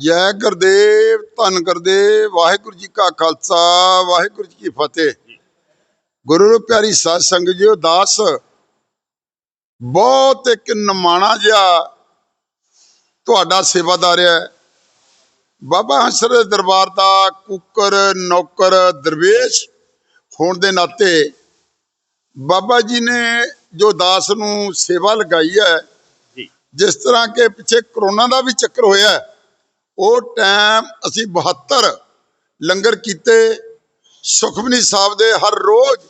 ਜੈ ਗੁਰਦੇਵ ਧੰਨ ਗੁਰਦੇਵ ਵਾਹਿਗੁਰੂ ਜੀ ਕਾ ਖਾਲਸਾ ਵਾਹਿਗੁਰੂ ਜੀ ਕੀ ਫਤਿਹ। ਗੁਰੂ ਪਿਆਰੀ ਸਾਧ ਸੰਗਤ ਜੀਓ ਦਾਸ ਬਹੁਤ ਇੱਕ ਨਿਮਾਣਾ ਜਿਹਾ ਤੁਹਾਡਾ ਸੇਵਾਦਾਰ ਹੈ। ਬਾਬਾ ਹੰਸਰ ਦੇ ਦਰਬਾਰ ਦਾ ਕੁੱਕਰ ਨੌਕਰ ਦਰਵੇਸ਼ ਹੋਣ ਦੇ ਨਾਤੇ ਬਾਬਾ ਜੀ ਨੇ ਜੋ ਦਾਸ ਨੂੰ ਸੇਵਾ ਲਗਾਈ ਹੈ ਜਿਸ ਤਰ੍ਹਾਂ ਕਿ ਪਿੱਛੇ ਕਰੋਨਾ ਦਾ ਵੀ ਚੱਕਰ ਹੋਇਆ ਹੈ, ਉਹ ਟਾਈਮ ਅਸੀਂ 72 ਲੰਗਰ ਕੀਤੇ ਸੁਖਮਨੀ ਸਾਹਿਬ ਦੇ ਹਰ ਰੋਜ਼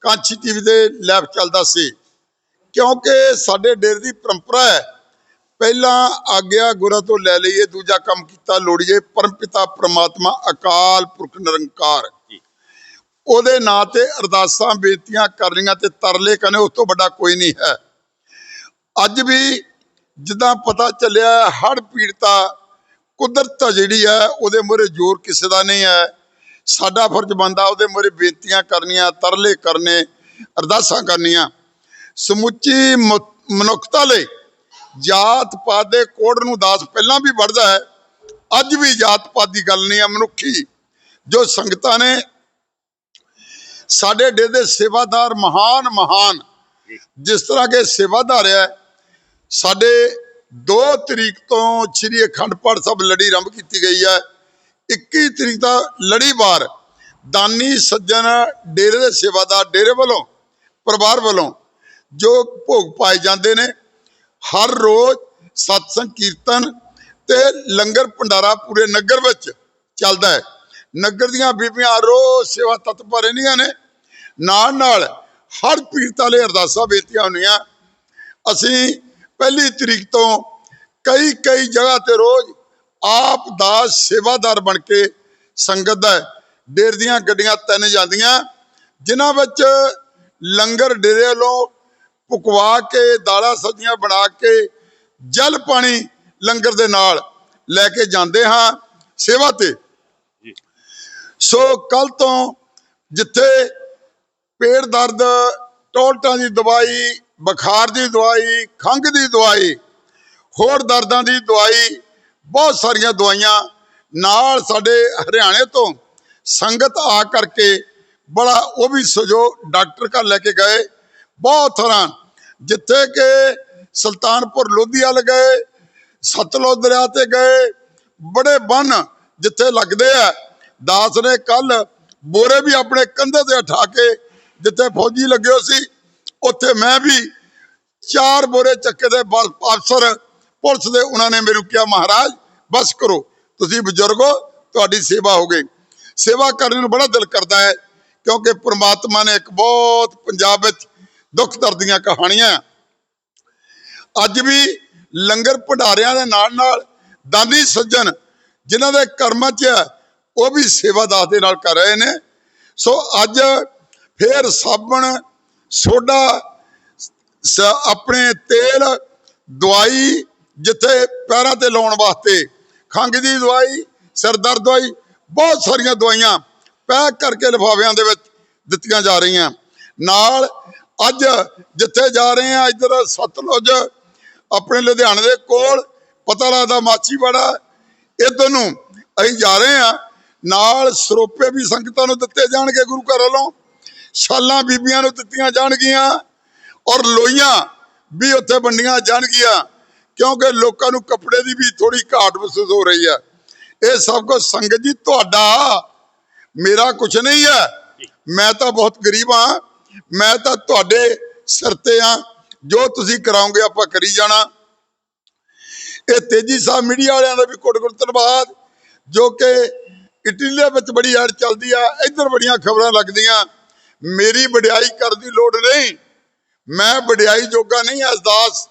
ਕਾਂਚੀ ਟੀਵੀ ਦੇ ਲਾਈਵ ਚੱਲਦਾ ਸੀ। ਕਿਉਂਕਿ ਸਾਡੇ ਡੇਰੇ ਦੀ ਪਰੰਪਰਾ ਹੈ ਪਹਿਲਾਂ ਆਗਿਆ ਗੁਰਾਂ ਤੋਂ ਲੈ ਲਈਏ ਦੂਜਾ ਕੰਮ ਕੀਤਾ ਲੋੜੀਏ ਪਰਮਪਿਤਾ ਪ੍ਰਮਾਤਮਾ ਅਕਾਲ ਪੁਰਖ ਨਿਰੰਕਾਰ। ਉਹਦੇ ਨਾਂ ਤੇ ਅਰਦਾਸਾਂ ਬੇਨਤੀਆਂ ਕਰਨੀਆਂ ਤੇ ਤਰਲੇ ਕਰਨੇ ਉਸ ਤੋਂ ਵੱਡਾ ਕੋਈ ਨਹੀਂ ਹੈ। ਅੱਜ ਵੀ ਜਿੱਦਾਂ ਪਤਾ ਚੱਲਿਆ ਹੜ ਪੀੜਤਾ ਕੁਦਰਤ ਆ ਜਿਹੜੀ ਹੈ ਉਹਦੇ ਮੂਹਰੇ ਜ਼ੋਰ ਕਿਸੇ ਦਾ ਨਹੀਂ ਹੈ। ਸਾਡਾ ਫਰਜ਼ ਬਣਦਾ ਉਹਦੇ ਮੂਹਰੇ ਬੇਨਤੀਆਂ ਕਰਨੀਆਂ, ਤਰਲੇ ਕਰਨੇ, ਅਰਦਾਸਾਂ ਕਰਨੀਆਂ। ਸਮੁੱਚੀ ਮਨੁੱਖਤਾ ਲਈ ਜਾਤ ਪਾਤ ਦੇ ਕੋੜ ਨੂੰ ਦਾਸ ਪਹਿਲਾਂ ਵੀ ਵੜਦਾ ਹੈ, ਅੱਜ ਵੀ ਜਾਤ ਪਾਤ ਦੀ ਗੱਲ ਨਹੀਂ ਹੈ, ਮਨੁੱਖੀ। ਜੋ ਸੰਗਤਾਂ ਨੇ ਸਾਡੇ ਡੇ ਦੇ ਸੇਵਾਦਾਰ ਮਹਾਨ ਮਹਾਨ ਜਿਸ ਤਰ੍ਹਾਂ ਕਿ ਸੇਵਾਦਾਰ ਹੈ, ਸਾਡੇ 2 ਤਰੀਕ ਤੋਂ ਸ੍ਰੀ ਅਖੰਡ ਪਾਠ ਸਾਹਿਬ ਲੜੀ ਆਰੰਭ ਕੀਤੀ ਗਈ ਹੈ। 21 ਤਰੀਕ ਦਾ ਲੜੀਵਾਰ ਦਾਨੀ ਸੱਜਣ ਡੇਰੇ ਦੇ ਸੇਵਾਦਾਰ ਡੇਰੇ ਵੱਲੋਂ, ਪਰਿਵਾਰ ਵੱਲੋਂ ਜੋ ਭੋਗ ਪਾਏ ਜਾਂਦੇ ਨੇ, ਹਰ ਰੋਜ਼ ਸਤਸੰਗ ਕੀਰਤਨ ਤੇ ਲੰਗਰ ਭੰਡਾਰਾ ਪੂਰੇ ਨਗਰ ਵਿੱਚ ਚੱਲਦਾ ਹੈ। ਨਗਰ ਦੀਆਂ ਬੀਬੀਆਂ ਰੋਜ਼ ਸੇਵਾ ਤਤਪਰ ਰਹਿੰਦੀਆਂ ਨੇ। ਨਾਲ ਨਾਲ ਹਰ ਪੀੜਤਾਂ ਲਈ ਅਰਦਾਸਾਂ ਬੇਨਤੀਆਂ ਹੁੰਦੀਆਂ। ਅਸੀਂ ਪਹਿਲੀ ਤਰੀਕ ਤੋਂ ਕਈ ਕਈ ਜਗ੍ਹਾ ਤੇ ਰੋਜ਼ ਆਪ ਦਾ ਸੇਵਾਦਾਰ ਬਣ ਕੇ ਸੰਗਤ ਦਾ ਡੇਰ ਦੀਆਂ ਗੱਡੀਆਂ ਤਿੰਨ ਜਾਂਦੀਆਂ ਜਿਨ੍ਹਾਂ ਵਿੱਚ ਲੰਗਰ ਡੇਰੇ ਵੱਲੋਂ ਪੁਕਵਾ ਕੇ ਦਾਲਾਂ ਸਬਜ਼ੀਆਂ ਬਣਾ ਕੇ ਜਲ ਪਾਣੀ ਲੰਗਰ ਦੇ ਨਾਲ ਲੈ ਕੇ ਜਾਂਦੇ ਹਾਂ ਸੇਵਾ ਤੇ। ਸੋ ਕੱਲ ਤੋਂ ਜਿੱਥੇ ਪੇਟ ਦਰਦ ਟੋਲਟਾਂ ਦੀ ਦਵਾਈ ਬੁਖਾਰ ਦੀ ਦਵਾਈ, ਖੰਘ ਦੀ ਦਵਾਈ, ਹੋਰ ਦਰਦਾਂ ਦੀ ਦਵਾਈ, ਬਹੁਤ ਸਾਰੀਆਂ ਦਵਾਈਆਂ ਨਾਲ ਸਾਡੇ ਹਰਿਆਣੇ ਤੋਂ ਸੰਗਤ ਆ ਕਰਕੇ ਬੜਾ ਉਹ ਵੀ ਸਹਿਯੋਗ ਡਾਕਟਰ ਘਰ ਲੈ ਕੇ ਗਏ। ਬਹੁਤ ਤਰ੍ਹਾਂ ਜਿੱਥੇ ਕਿ ਸੁਲਤਾਨਪੁਰ ਲੋਧੀਵਾਲ ਗਏ, ਸਤਲੁਜ ਦਰਿਆ ਤੇ ਗਏ, ਬੜੇ ਬੰਨ ਜਿੱਥੇ ਲੱਗਦੇ ਆ। ਦਾਸ ਨੇ ਕੱਲ ਬੋਰੇ ਵੀ ਆਪਣੇ ਕੰਧੇ ਤੇ ਉਠਾ ਕੇ ਜਿੱਥੇ ਫੌਜੀ ਲੱਗੇ ਹੋ ਸੀ ਉੱਥੇ ਮੈਂ ਵੀ ਚਾਰ ਬੋਰੇ ਚੱਕੇ ਦੇ ਅਫਸਰ ਪੁਲਿਸ ਦੇ ਉਹਨਾਂ ਨੇ ਮੈਨੂੰ ਕਿਹਾ, ਮਹਾਰਾਜ, ਬਸ ਕਰੋ। ਤੁਸੀਂ ਬਜ਼ੁਰਗੋ ਤੁਹਾਡੀ ਸੇਵਾ ਹੋ ਗਈ। ਸੇਵਾ ਕਰਨ ਨੂੰ ਬੜਾ ਦਿਲ ਕਰਦਾ ਹੈ, ਕਿਉਂਕਿ ਪ੍ਰਮਾਤਮਾ ਨੇ ਇੱਕ ਬਹੁਤ ਪੰਜਾਬ ਵਿੱਚ ਦੁੱਖ ਦਰਦੀਆਂ ਕਹਾਣੀਆਂ। ਅੱਜ ਵੀ ਲੰਗਰ ਭੰਡਾਰਿਆਂ ਦੇ ਨਾਲ ਨਾਲ ਦਾਨੀ ਸੱਜਣ ਜਿਨ੍ਹਾਂ ਦੇ ਕਰਮਾਂ 'ਚ ਹੈ, ਉਹ ਵੀ ਸੇਵਾ ਦਾਸ ਦੇ ਨਾਲ ਕਰ ਰਹੇ ਨੇ। ਸੋ ਅੱਜ ਫੇਰ ਸਾਬਣ ਸੋਡਾ ਸ- ਆਪਣੇ ਤੇਲ ਦਵਾਈ ਜਿੱਥੇ ਪੈਰਾਂ ਤੇ ਲਾਉਣ ਵਾਸਤੇ, ਖੰਘ ਦੀ ਦਵਾਈ, ਸਿਰ ਦਰਦ ਦਵਾਈ, ਬਹੁਤ ਸਾਰੀਆਂ ਦਵਾਈਆਂ ਪੈਕ ਕਰਕੇ ਲਿਫਾਫਿਆਂ ਦੇ ਵਿੱਚ ਦਿੱਤੀਆਂ ਜਾ ਰਹੀਆਂ। ਨਾਲ ਅੱਜ ਜਿੱਥੇ ਜਾ ਰਹੇ ਆ ਇੱਧਰ ਸਤਲੁਜ ਆਪਣੇ ਲੁਧਿਆਣੇ ਦੇ ਕੋਲ ਪਤਾ ਲੱਗਦਾ ਮਾਚੀਵਾੜਾ ਇੱਧਰ ਨੂੰ ਅਸੀਂ ਜਾ ਰਹੇ ਆ ਨਾਲ ਸਰੋਪੇ ਵੀ ਸੰਗਤਾਂ ਨੂੰ ਦਿੱਤੇ ਜਾਣਗੇ ਗੁਰੂ ਘਰ ਵੱਲੋਂ। ਛਾਲਾਂ ਬੀਬੀਆਂ ਨੂੰ ਦਿੱਤੀਆਂ ਜਾਣਗੀਆਂ ਔਰ ਲੋਈਆਂ ਵੀ ਉੱਥੇ ਵੰਡੀਆਂ ਜਾਣਗੀਆਂ, ਕਿਉਂਕਿ ਲੋਕਾਂ ਨੂੰ ਕੱਪੜੇ ਦੀ ਵੀ ਥੋੜੀ ਘਾਟ ਮਹਿਸੂਸ ਹੋ ਰਹੀ ਹੈ। ਇਹ ਸਭ ਕੁਝ ਸੰਗਤ ਜੀ ਤੁਹਾਡਾ, ਮੇਰਾ ਕੁਝ ਨਹੀਂ ਹੈ। ਮੈਂ ਤਾਂ ਬਹੁਤ ਗਰੀਬ ਹਾਂ। ਮੈਂ ਤਾਂ ਤੁਹਾਡੇ ਸਿਰ ਤੇ ਆ ਜੋ ਤੁਸੀਂ ਕਰਾਓਗੇ ਆਪਾਂ ਕਰੀ ਜਾਣਾ। ਇਹ ਤੇਜੀ ਸਾਹਿਬ ਮੀਡੀਆ ਵਾਲਿਆਂ ਦਾ ਵੀ ਕੋਟ ਕੋਟ ਧੰਨਵਾਦ, ਜੋ ਕਿ ਇਟਲੀ ਦੇ ਵਿੱਚ ਬੜੀ ਐਡ ਚੱਲਦੀ ਆ, ਇੱਧਰ ਬੜੀਆਂ ਖਬਰਾਂ ਲੱਗਦੀਆਂ। ਮੇਰੀ ਵਡਿਆਈ ਕਰਨ ਦੀ ਲੋੜ ਨਹੀਂ। ਮੈਂ ਵਡਿਆਈ ਜੋਗਾ ਨਹੀਂ ਅਰਦਾਸ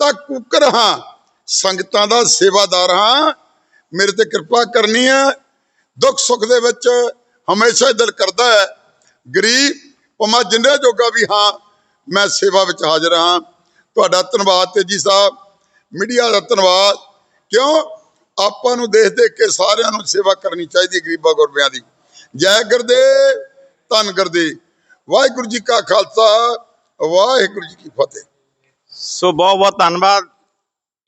ਤਾਂ ਕੁੱਕਰ ਹਾਂ, ਸੰਗਤਾਂ ਦਾ ਸੇਵਾਦਾਰ ਹਾਂ। ਮੇਰੇ ਤੇ ਕਿਰਪਾ ਕਰਨੀ ਹੈ ਦੁੱਖ ਸੁੱਖ ਦੇ ਵਿੱਚ ਹਮੇਸ਼ਾ ਦਿਲ ਕਰਦਾ ਹੈ। ਗਰੀਬ ਪਮਾ ਜਿੰਨੇ ਜੋਗਾ ਵੀ ਹਾਂ, ਮੈਂ ਸੇਵਾ ਵਿੱਚ ਹਾਜ਼ਰ ਹਾਂ। ਤੁਹਾਡਾ ਧੰਨਵਾਦ ਤੇਜੀ ਸਾਹਿਬ, ਮੀਡੀਆ ਦਾ ਧੰਨਵਾਦ। ਕਿਉਂ? ਆਪਾਂ ਨੂੰ ਦੇਖ ਦੇਖ ਕੇ ਸਾਰਿਆਂ ਨੂੰ ਸੇਵਾ ਕਰਨੀ ਚਾਹੀਦੀ ਗਰੀਬਾਂ ਗੁਰਬਿਆਂ ਦੀ। ਜੈ ਗੁਰਦੇਵ, ਧੰਨ ਗੁਰਦੇਵ। ਵਾਹਿਗੁਰੂ ਜੀ ਕਾ ਖਾਲਸਾ, ਵਾਹਿਗੁਰੂ ਜੀ ਕੀ ਫਤਿਹ। ਸੋ ਬਹੁਤ ਬਹੁਤ ਧੰਨਵਾਦ।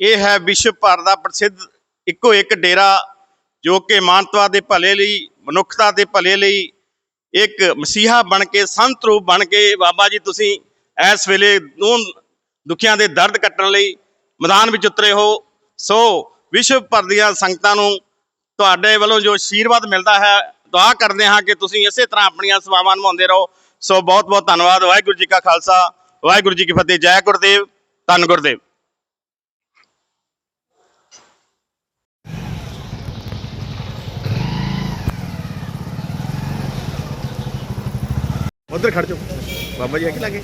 ਇਹ ਹੈ ਵਿਸ਼ਵ ਭਰ ਦਾ ਪ੍ਰਸਿੱਧ ਇੱਕੋ ਇੱਕ ਡੇਰਾ ਜੋ ਕਿ ਮਾਨਵਤਾ ਦੇ ਭਲੇ ਲਈ, ਮਨੁੱਖਤਾ ਦੇ ਭਲੇ ਲਈ ਇੱਕ ਮਸੀਹਾ ਬਣ ਕੇ, ਸੰਤ ਰੂਪ ਬਣ ਕੇ ਬਾਬਾ ਜੀ ਤੁਸੀਂ ਇਸ ਵੇਲੇ ਨੂੰ ਦੁਖੀਆਂ ਦੇ ਦਰਦ ਕੱਟਣ ਲਈ ਮੈਦਾਨ ਵਿੱਚ ਉਤਰੇ ਹੋ। ਸੋ ਵਿਸ਼ਵ ਭਰ ਦੀਆਂ ਸੰਗਤਾਂ ਨੂੰ ਤੁਹਾਡੇ ਵੱਲੋਂ ਜੋ ਆਸ਼ੀਰਵਾਦ ਮਿਲਦਾ ਹੈ, ਦੁਆ ਕਰਦੇ ਹਾਂ ਕਿ ਤੁਸੀਂ ਇਸੇ ਤਰ੍ਹਾਂ ਆਪਣੀਆਂ ਸੇਵਾਵਾਂ ਨਿਭਾਉਂਦੇ ਰਹੋ। ਸੋ ਬਹੁਤ ਬਹੁਤ ਧੰਨਵਾਦ, ਵਾਹਿਗੁਰੂ ਜੀ ਕਾ ਖਾਲਸਾ, ਵਾਹਿਗੁਰੂ ਜੀ ਕੀ ਫਤਿਹ, ਜੈ ਗੁਰਦੇਵ, ਧੰਨ ਗੁਰਦੇਵ। ਉਧਰ ਖੜ ਜਾਓ। ਬਾਬਾ ਜੀ ਆ ਕੇ ਲਾਗੇ?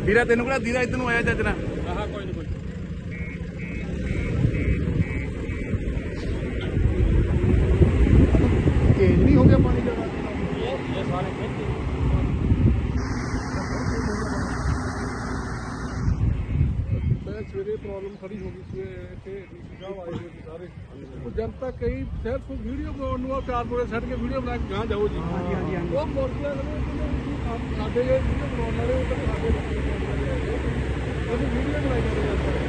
ਵੀਰਾ ਤੈਨੂੰ ਕਿਹੜਾ ਦੀਦਾ ਇੱਧਰ ਨੂੰ ਆਇਆ ਚੱਜਣਾ ਚੇਂਜ ਨਹੀਂ ਹੋ ਗਿਆ ਪਾਣੀ ਦਾ ਮੈਂ ਸਵੇਰੇ ਪ੍ਰੋਬਲਮ ਖੜੀ ਹੋ ਗਈ ਸਵੇਰੇ ਇੱਥੇ ਗਾਂਵ ਆਏ ਹੋਏ ਸੀ ਸਾਰੇ। ਉਹ ਜਨਤਾ ਕਈ ਸਿਰਫ ਵੀਡੀਓ ਬਣਾਉਣ ਨੂੰ ਆ ਚਾਰ ਬੋਲੇ ਛੱਡ ਕੇ ਵੀਡੀਓ ਬਣਾ ਕੇ ਗਾਂ ਜਾਓ ਜੀ। ਹਾਂਜੀ ਹਾਂਜੀ ਉਹ ਮੋਟਰਸਾਈਕਲ ਨੇ ਸਾਡੇ ਜੇ ਵੀਡੀਓ ਬਣਾਉਣ ਵਾਲੇ ਉਹ ਤਾਂ ਸਾਡੇ ਉਹਦੀ ਵੀਡੀਓ ਬਣਾਈ ਜਾਂਦੇ ਆ।